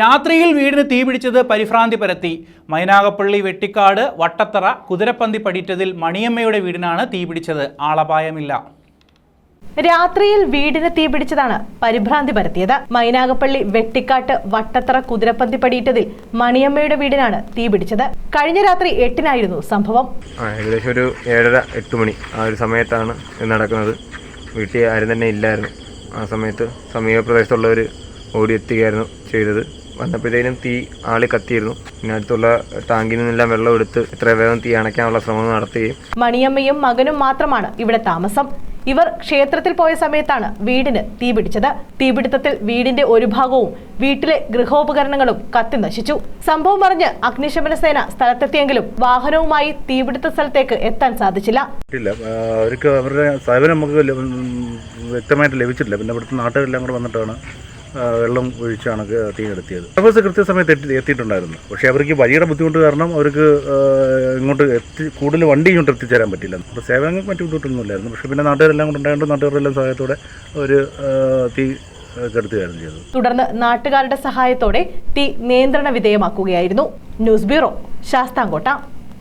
രാത്രിയിൽ വീടിന് തീപിടിച്ചത് പരിഭ്രാന്തി പരത്തി. മൈനാഗപ്പള്ളി വെട്ടിക്കാട് വട്ടത്തറ കുതിരപ്പന്തി പടിറ്റതിൽ മണിയമ്മയുടെ വീടിനാണ് തീപിടിച്ചത് ആളപായമില്ല. രാത്രിയിൽ വീടിന് തീപിടിച്ചതാണ് പരിഭ്രാന്തി പരത്തിയത്. മൈനാഗപ്പള്ളി വെട്ടിക്കാട്ട് വട്ടത്തറ കുതിരപ്പന്തി പടിയിട്ടതിൽ മണിയമ്മയുടെ വീടിനാണ് തീപിടിച്ചത് കഴിഞ്ഞ രാത്രി എട്ടിനായിരുന്നു സംഭവം. ഏകദേശം ഒരു ഏഴര എട്ട് മണി ആ ഒരു സമയത്താണ് നടക്കുന്നത്. വീട്ടിൽ ആരും തന്നെ ഇല്ലായിരുന്നു. ആ സമയത്ത് സമീപ പ്രദേശത്തുള്ളവർ ഓടിയെത്തുകയായിരുന്നു ചെയ്തത്. വന്നപ്പോഴത്തേനും തീ ആളി കത്തിയിരുന്നു. പിന്നെ അടുത്തുള്ള ടാങ്കിൽ നിന്നെല്ലാം വെള്ളം എടുത്ത് എത്ര വേഗം തീ അണയ്ക്കാനുള്ള ശ്രമം നടത്തുകയും. മണിയമ്മയും മകനും മാത്രമാണ് ഇവിടെ താമസം. ഇവർ ക്ഷേത്രത്തിൽ പോയ സമയത്താണ് വീടിന് തീപിടിച്ചത് തീപിടുത്തത്തിൽ വീടിന്റെ ഒരു ഭാഗവും വീട്ടിലെ ഗൃഹോപകരണങ്ങളും കത്തി നശിച്ചു. സംഭവം അറിഞ്ഞ് അഗ്നിശമന സേന സ്ഥലത്തെത്തിയെങ്കിലും വാഹനവുമായി തീപിടുത്ത സ്ഥലത്തേക്ക് എത്താൻ സാധിച്ചില്ല. അവർക്ക് അവരുടെ സേവനം നമുക്ക് വ്യക്തമായിട്ട് ലഭിച്ചിട്ടില്ല. പിന്നെ ഇവിടുത്തെ നാട്ടുകാരെല്ലാം കൂടെ വന്നിട്ടാണ് വെള്ളം ഒഴിച്ചാണ് തീ കെടുത്തിയത്. സർവീസ് കൃത്യസമയത്ത് എത്തി എത്തിയിട്ടുണ്ടായിരുന്നു. പക്ഷേ അവർക്ക് വഴിയുടെ ബുദ്ധിമുട്ട് കാരണം അവർക്ക് ഇങ്ങോട്ട് എത്തി കൂടുതൽ വണ്ടി ഇങ്ങോട്ട് എത്തിച്ചേരാൻ പറ്റില്ല. അപ്പോൾ സേവനങ്ങൾക്ക് മറ്റു ബുദ്ധിമുട്ടൊന്നുമില്ലായിരുന്നു. പക്ഷേ പിന്നെ നാട്ടുകാരെല്ലാം കൂടെ ഉണ്ടായതുകൊണ്ട് നാട്ടുകാരുടെ സഹായത്തോടെ ഒരു തീ തുടർന്ന് നാട്ടുകാരുടെ സഹായത്തോടെ തീ നിയന്ത്രണ വിധേയമാക്കുകയായിരുന്നു. News bureau Sasthamkotta.